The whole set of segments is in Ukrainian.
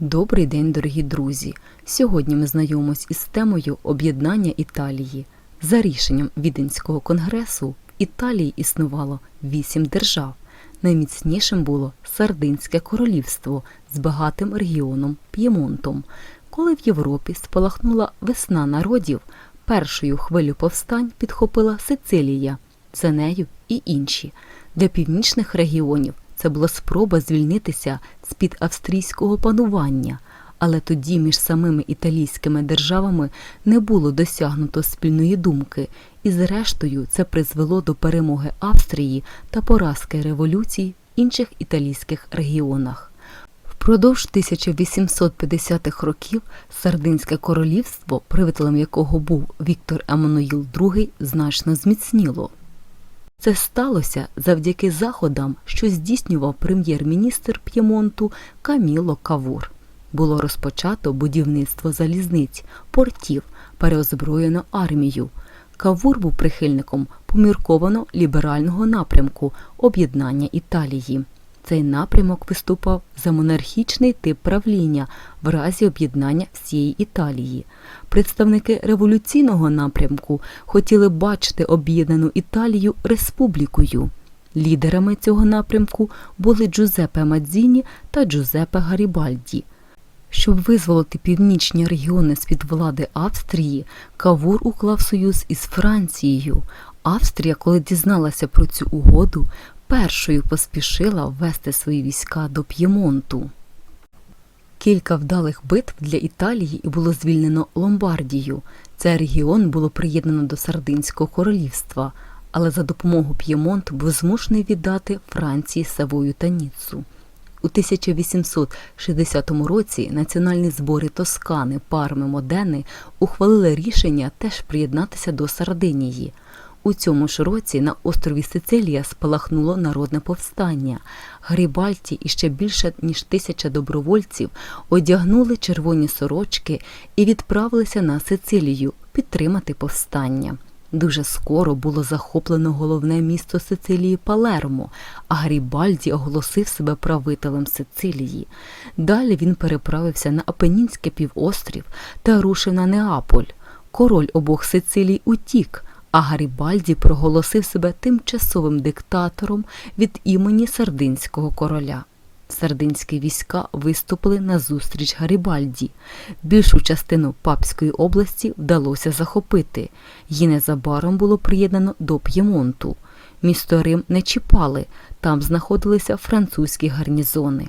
Добрий день, дорогі друзі! Сьогодні ми знайомимось із темою об'єднання Італії. За рішенням Віденського конгресу в Італії існувало вісім держав. Найміцнішим було Сардинське королівство з багатим регіоном П'ємонтом. Коли в Європі спалахнула весна народів, першою хвилю повстань підхопила Сицилія, за нею і інші. Для північних регіонів це була спроба звільнитися з-під австрійського панування, але тоді між самими італійськими державами не було досягнуто спільної думки, і зрештою це призвело до перемоги Австрії та поразки революцій в інших італійських регіонах. Впродовж 1850-х років Сардинське королівство, правителем якого був Віктор Еммануїл II, значно зміцніло. Це сталося завдяки заходам, що здійснював прем'єр-міністр П'ємонту Каміло Кавур. Було розпочато будівництво залізниць, портів, переозброєно армію. Кавур був прихильником помірковано ліберального напрямку об'єднання Італії. Цей напрямок виступав за монархічний тип правління в разі об'єднання всієї Італії. Представники революційного напрямку хотіли бачити об'єднану Італію республікою. Лідерами цього напрямку були Джузепе Мадзіні та Джузепе Гарібальді. Щоб визволити північні регіони з-під влади Австрії, Кавур уклав союз із Францією. Австрія, коли дізналася про цю угоду, першою поспішила ввести свої війська до П'ємонту. Кілька вдалих битв для Італії і було звільнено Ломбардію. Цей регіон було приєднано до Сардинського королівства, але за допомогою П'ємонт був змушений віддати Франції Савою та Ніццу. У 1860 році національні збори Тоскани, Парми, Модени ухвалили рішення теж приєднатися до Сардинії. У цьому ж році на острові Сицилія спалахнуло народне повстання. Гарібальті і ще більше ніж тисяча добровольців одягнули червоні сорочки і відправилися на Сицилію підтримати повстання. Дуже скоро було захоплено головне місто Сицилії Палермо, а Гарібальді оголосив себе правителем Сицилії. Далі він переправився на Апенінське півострів та рушив на Неаполь. Король обох Сицилій утік, а Гарібальді проголосив себе тимчасовим диктатором від імені сардинського короля. Сардинські війська виступили на зустріч Гарібальді. Більшу частину Папської області вдалося захопити. Її незабаром було приєднано до П'ємонту. Місто Рим не чіпали, там знаходилися французькі гарнізони.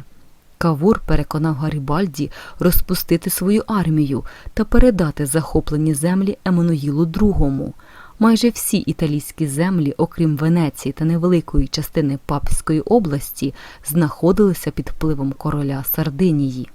Кавур переконав Гарібальді розпустити свою армію та передати захоплені землі Еммануїлу II. Майже всі італійські землі, окрім Венеції та невеликої частини Папської області, знаходилися під впливом короля Сардинії.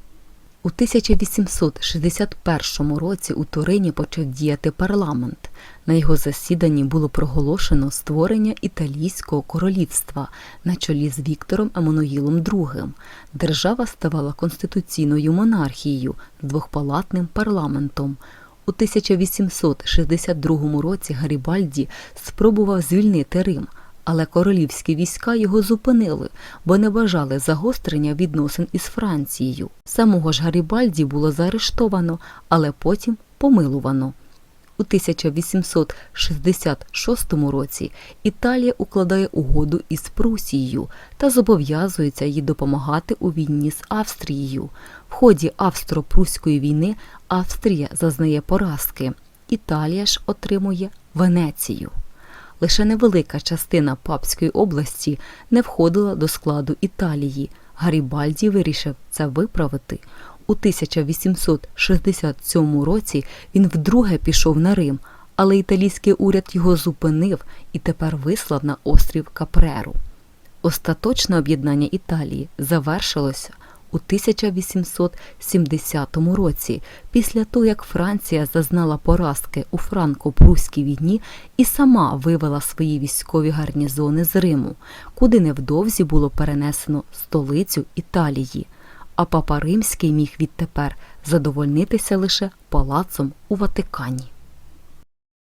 У 1861 році у Турині почав діяти парламент. На його засіданні було проголошено створення італійського королівства на чолі з Віктором Еммануїлом II. Держава ставала конституційною монархією з двохпалатним парламентом. У 1862 році Гарібальді спробував звільнити Рим, але королівські війська його зупинили, бо не бажали загострення відносин із Францією. Самого ж Гарібальді було заарештовано, але потім помилувано. У 1866 році Італія укладає угоду із Прусією та зобов'язується їй допомагати у війні з Австрією. В ході австро-пруської війни Австрія зазнає поразки. Італія ж отримує Венецію. Лише невелика частина Папської області не входила до складу Італії. Гарібальді вирішив це виправити. У 1867 році він вдруге пішов на Рим, але італійський уряд його зупинив і тепер вислав на острів Капреру. Остаточне об'єднання Італії завершилося у 1870 році, після того, як Франція зазнала поразки у франко-пруській війні і сама вивела свої військові гарнізони з Риму, куди невдовзі було перенесено столицю Італії а папа Римський міг відтепер задовольнитися лише палацом у Ватикані.